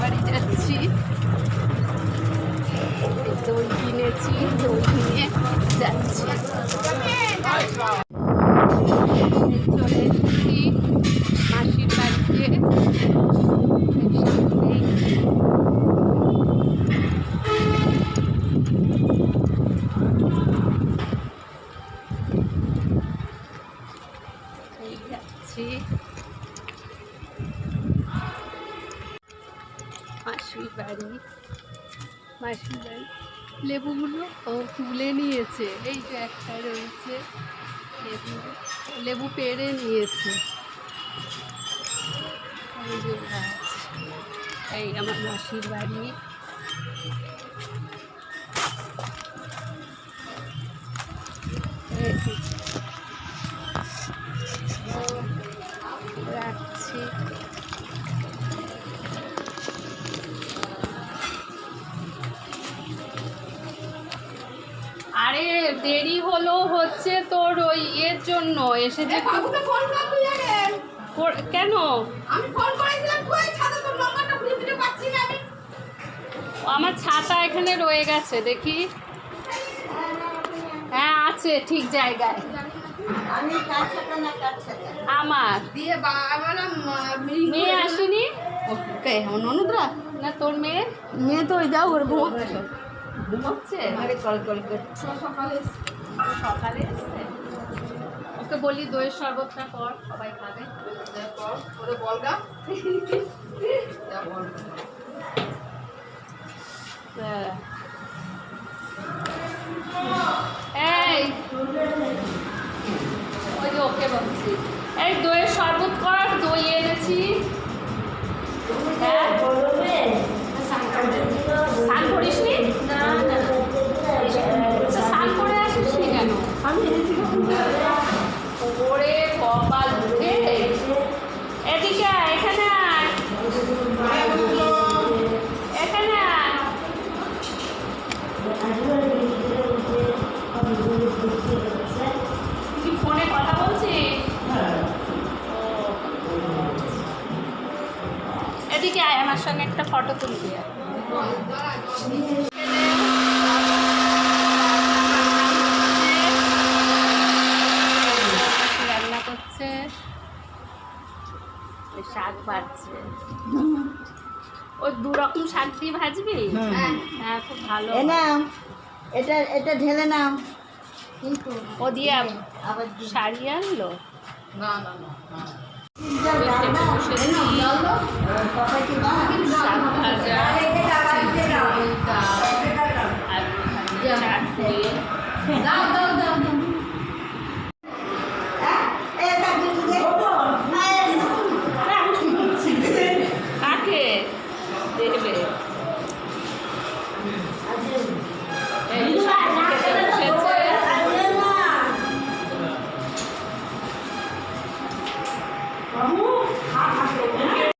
বাড়ি যাচ্ছি। দই কিনেছি দই নিয়ে যাচ্ছি। চলে এসেছি বাড়িতে। সামনেই এই যাচ্ছি মাসির বাড়ি মাসির বাড়ি। লেবুগুলো তুলে নিয়েছে। এই যে একটা রয়েছে লেবু। লেবু পেড়ে নিয়েছে। এই আমার মাসির বাড়ি। রাখছি। আরে দেরি হলো হচ্ছে তোর ওই ইয়ের জন্য এসে যে কেন? আমি ফোন করেছিলাম কই ছাদে তোর নম্বরটা খুঁজে খুঁজে পাচ্ছি না আমি। আমার ছাতা এখানে রয়ে গেছে দেখি। হ্যাঁ আছে ঠিক জায়গায়। আমার। দিয়ে মেয়ে আসেনি? কে? আমার ননদরা? না তোর মেয়ে? মেয়ে তো ওই যাও ওর ঘুমাচ্ছে? আরে কল কল করছে সকালে সকালে এসছে? ওকে বলি দইয়ের শরবতটা কর সবাই খাবে। কর ওরে বলগা হ্যাঁ। এই ওই যে ওকে বলছি। এই দইয়ের শরবত কর ফোনে কথা বলছিস ও। এদিকে আয় আমার সঙ্গে একটা ফটো তুলবি রান্না করছে। শাক ভাজছে। ও দু রকম শাক দিয়ে ভাজবি? হ্যাঁ। খুব ভালো। এটা এটা ঢেলে নাও কিন্তু ও দিয়ে শাড়ি আনলো? কাকে? দেখবে